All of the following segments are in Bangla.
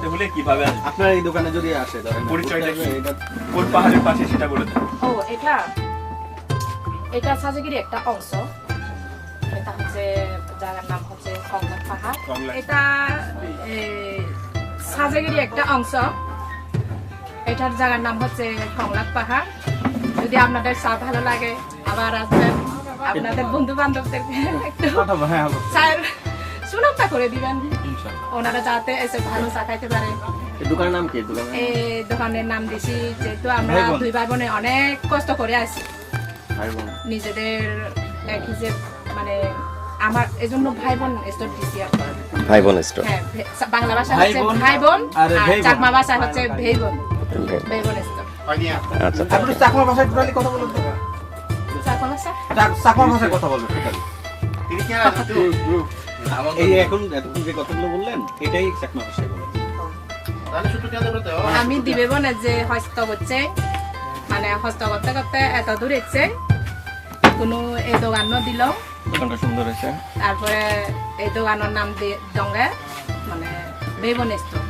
আসতে হলে কীভাবে আসবে? আপনার এই দোকানে যদি আসে ধরেন পরিচয়টা কি? এটা কোন পাহাড়ের পাশে সেটা বলে দেন। ও এটা এটা সাজেগিরি একটা অংশ। এটা হচ্ছে জায়গার নাম হচ্ছে কংলাক পাহাড়। এটা এ, সাজেগিরি একটা অংশ। এটার জায়গার নাম হচ্ছে কংলাক পাহাড়। যদি আপনাদের চা ভালো লাগে আবার আসবেন। আপনাদের বন্ধু বান্ধবদেরকে একটু হ্যাঁ হ্যাঁ। চায়ের সুনামটা করে দিবেন। ওনারা যাতে এসে ভালো চা খাইতে পারে। এই দোকানের নাম কি? দোকানের এই দোকানের নাম দিছি যেহেতু আমরা। দুই ভাই বোনে অনেক কষ্ট করে আছি। ভাই নিজেদের এক হিসেব মানে আমার এজন্য ভাই বোন স্টোর দিছি আর ভাই বোন স্টোর হ্যাঁ বাংলা ভাষা হচ্ছে ভাই বোন আর আর। চাকমা ভাষা হচ্ছে ভেই বোন। ভেই বোন। স্টোর আচ্ছা আপনি চাকমা ভাষায় টোটালি কথা বলুন তো। চাকমা ভাষা? চাকমা ভাষায় কথা বলবেন টোটালি। এই এখন এতক্ষণ যে কথাগুলো বললেন এটাই চাকমা ভাষায় বলেন আমি দিবে বোনের যে হস্ত করছে মানে হস্ত করতে করতে এত দূর এসছে। কোনো এই দোকানও দিল। দোকানটা সুন্দর হয়েছে। তারপরে এই দোকানের নাম দিয়ে দঙ্গে মানে বোন store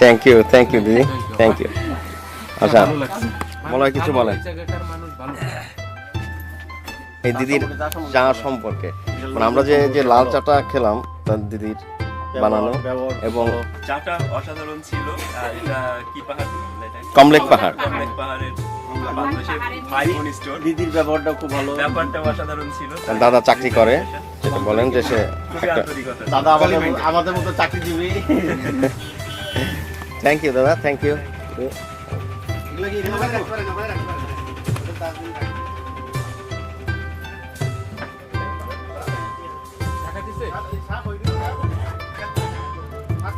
thank you thank you দিদি। থ্যাংক ইউ আচ্ছা বলা কিছু বলেন। এই দিদির চা সম্পর্কে। মানে আমরা যে যে লাল চাটা খেলাম তার দিদির বানানো এবং চাটা অসাধারণ ছিল। আর এটা কি পাহাড়? কমলেক পাহাড়। কমলেক পাহাড়ের দিদির ব্যবহারটা খুব ভালো। ব্যাপারটা অসাধারণ ছিল। দাদা চাকরি করে যেটা বলেন যে সে দাদা আমাদের আমাদের মতো চাকরিজীবী। থ্যাংক ইউ দাদা থ্যাংক ইউ Six.